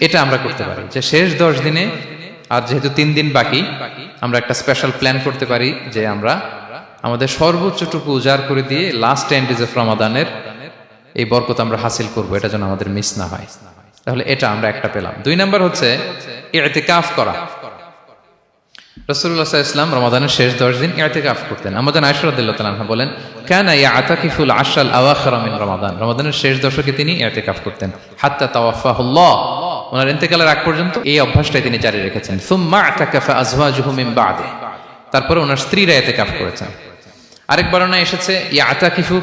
এটা আমরা করতে পারি। যে শেষ দশ দিনে, আর যেহেতু তিন দিন বাকি, আমরা একটা স্পেশাল প্ল্যান করতে পারি যে আমরা আমাদের সর্বোচ্চটুকু উজাড় করে দিয়ে লাস্ট ডেজ অফ রমাদানের এই বরকত আমরা হাসিল করব, এটা যেন আমাদের মিস না হয়। তাহলে এটা আমরা একটা পেলাম। দুই নাম্বার হচ্ছে এতেকাফ করা। রসুল্লাহ ইসলাম রমাদানের শেষ দশ দিন করতেন। আমাদের বলেন, কেন আতাকিফুল আশাল রমাদান। রমাদানের শেষ দশকে তিনি ইয়াতেকাফ করতেন। হাত্তা তাওয়াফাহুল্লাহ। ওনার ইন্তেকালের আগ পর্যন্ত এই অভ্যাসটাই তিনি জারি রেখেছেন। বাদে। তারপরে ওনার স্ত্রীরা ইয়াতেকাফ করেছেন। আরেক বর্ণনা এসেছে ইয়া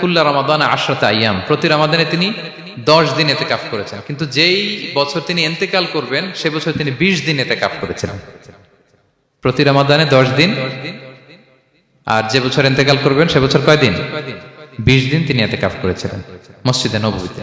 কুল্লা প্রতি রমাদানে তিনি দশ দিন এতেকাফ করেছেন। কিন্তু যেই বছর তিনি ইন্তেকাল করবেন, সে বছর তিনি বিশ দিন এতেকাফ করেছিলেন প্রতি রামাদানে দশ দিন। আর যে বছর এতেকাল করবেন, সে বছর কয়দিন বিশ দিন তিনি এতে কাফ করেছিলেন, মসজিদে নবীতে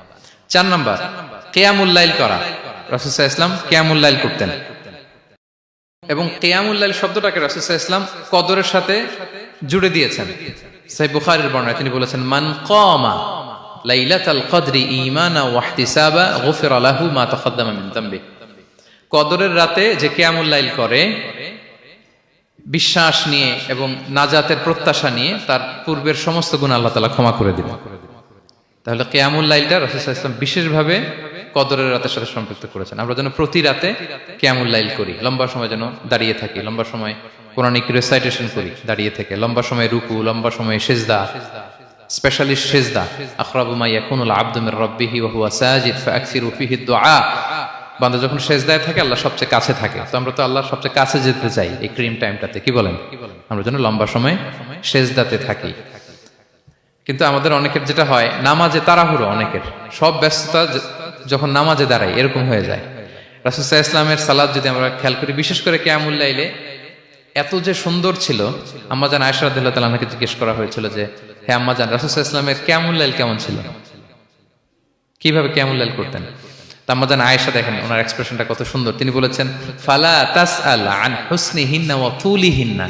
চার নাম্বার কেয়ামুল্লাইল করা। রাসুসাহ ইসলাম কেয়ামুল্লাইল করতেন। এবং কেয়ামুল্লাহ শব্দটাকে রাসুসাহ ইসলাম কদরের সাথে জুড়ে দিয়েছেন। বর্ণায় তিনি বলেছেন, মান কমা লাইলাতাল কদরি ঈমানা ওয়াহতিসাবা গফির লাহু মা কদরের রাতে যে কেয়ামুল্লাইল করে, বিশ্বাস নিয়ে এবং নাজাতের প্রত্যাশা নিয়ে তার পূর্বের সমস্ত গুণ আল্লাহ তাআলা ক্ষমা করে দিবেন। তাহলে কেয়ামুল্লাইলটা রাসুসাহ ইসলাম বিশেষভাবে কদরের রাতের সাথে সম্পৃক্ত করেছেন। আমরা যেন প্রতি রাতে কেয়ামুল লাইল করি, লম্বা সময় যেন দাঁড়িয়ে থাকি, লম্বা সময় কোরআনিক রেসাইটেশন করি, দাঁড়িয়ে থেকে, লম্বা সময় রুকু, লম্বা সময় সেজদা স্পেশালিস্ট সেজদা। যখন থাকে, আল্লাহ সবচেয়ে কাছে থাকে। আমরা তো সবচেয়ে কাছে যেতে চাই এই ক্রিম টাইমটাতে, কি বলেন? আমরা যেন লম্বা সময় সেজদাতে থাকি। কিন্তু আমাদের অনেকের যেটা হয়, নামাজে তাড়াহুড়ো অনেকের। সব ব্যস্ততা যখন নামাজে দাঁড়ায়, এরকম হয়ে যায়। রাসুসাহ ইসলামের সালাদ যদি আমরা খেয়াল করি, বিশেষ করে কেয়ামুল্লাইলে এত যে সুন্দর ছিল আম্মাজান আয়সা রাদিল্লাহ তালাকে জিজ্ঞেস করা হয়েছিল যে হ্যাঁ আম্মাজান রাসুসাহ ইসলামের কেমন লাইল কেমন ছিল? কীভাবে কেমন লাইল করতেন? তাম্মাজান আয়েশা দেখেন, ওনার এক্সপ্রেশনটা কত সুন্দর। তিনি বলেছেন, ফালা তাস আল হুসনি হিন্না ওয়া তুলি হিন্না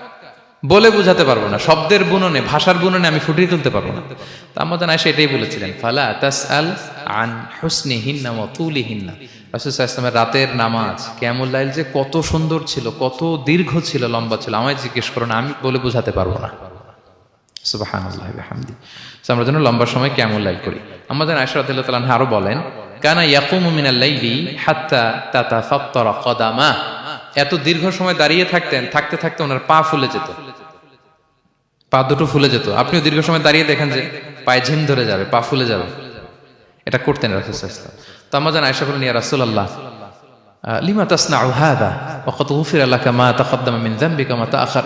বলে বোঝাতে পারব না, শব্দের বুননে, ভাষার বুননে আমি ফুটিয়ে তুলতে পারব না। তা আমাদের আয়সা এটাই বলেছিলেন, ফালা তাস আল আন হুসনি হিন্না ও তুলি হিন্না রাসুসাহ রাতের নামাজ ক্যামুল্লাইল যে কত সুন্দর ছিল, কত দীর্ঘ ছিল, লম্বা ছিল, আমায় জিজ্ঞেস করো না, আমি বলে বোঝাতে পারব না। হামদি আমরা যেন লম্বা সময় লাইল করি। আমাদের আয়সা রাদিল্লাহ তাআলা আরও বলেন, কানা ইয়াকুমু মিনাল লাইলি হাত্তা তাতাফাত্তারা কদামা। এত দীর্ঘ সময় দাঁড়িয়ে থাকতেন, থাকতে থাকতে ওনার পা ফুলে যেত। পা দুটো ফুলে যেত। আপনিও দীর্ঘ সময় দাঁড়িয়ে দেখেন যে পায়ে ঝিম ধরে যাবে, পা ফুলে যাবে। এটা করতেন তো আমরা আয়সা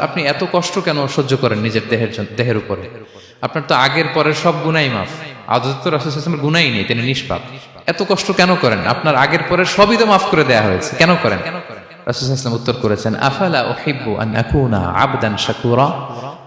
আপনি এত কষ্ট কেন সহ্য করেন নিজের দেহের দেহের উপরে? আপনার তো আগের পরের সব গুনাই মাফ। আদত তো গুনাই নেই, তিনি নিষ্পাপ। এত কষ্ট কেন করেন? আপনার আগের পরের সবই তো মাফ করে দেয়া হয়েছে। কেন করেন? রাসূল উত্তর করেছেন, আফালা আকুনা আবদান শাকুরা?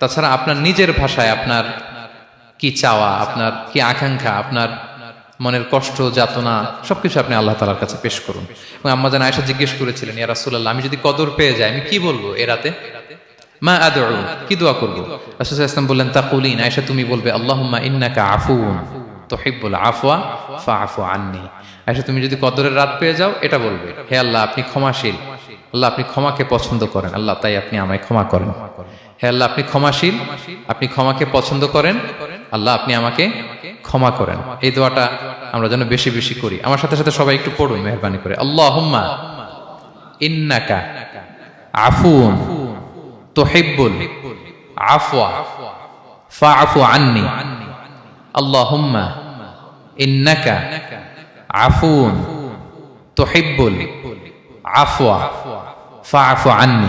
তাছাড়া আপনার নিজের ভাষায় আপনার কি চাওয়া, আপনার কি আকাঙ্ক্ষা, আপনার মনের কষ্ট, যাতনা, সবকিছু আপনি আল্লাহ তালার কাছে পেশ করুন। এবং আম্মা জান আয়সা জিজ্ঞেস করেছিলেন, ইয়া রাসূলুল্লাহ, আমি যদি কদর পেয়ে যাই, আমি কি বলব এ রাতে? মা আদউ, কি দোয়া করব? রাসূল ইসলাম বললেন, তাকুলিন, আয়েশা তুমি বলবে, আল্লাহুম্মা ইন্নাকা আফুন তুহিব্বুল আফওয়া ফাআফু আন্নি। আয়েশা, তুমি যদি কদরের রাত পেয়ে যাও, এটা বলবে, হে আল্লাহ, আপনি ক্ষমাশীল। আল্লাহ, আপনি ক্ষমাকে পছন্দ করেন। আল্লাহ, তাই আপনি আমায় ক্ষমা করেন। হে আল্লাহ, আপনি ক্ষমাশীল। আপনি ক্ষমাকে পছন্দ করেন। আল্লাহ, আপনি আমাকে ক্ষমা করেন। এই দোয়াটা আমরা যেন বেশি বেশি করি। আমার সাথে সাথে সবাই একটু পড়ুন, মেহরবানি করে। আল্লাহ ইন্নাকা আফুন তুহিব্বুল আফওয়া ফাআফু আন্নি। আল্লাহুম্মা ইন্নাকা আফুন তুহিব্বুল আফওয়া ফাআফু আন্নি।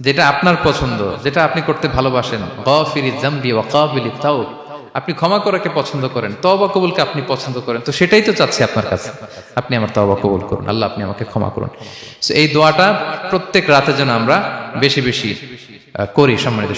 যেটা আপনার পছন্দ, যেটা আপনি করতে ভালোবাসেন। তাও আপনি ক্ষমা করাকে পছন্দ করেন তবা কবুলকে আপনি পছন্দ করেন। তো সেটাই তো চাচ্ছি আপনার কাছে। আপনি আমার তবা কবুল করুন। আল্লাহ আপনি আমাকে ক্ষমা করুন। এই দোয়াটা প্রত্যেক রাতে যেন আমরা বেশি বেশি করি সম্মানিত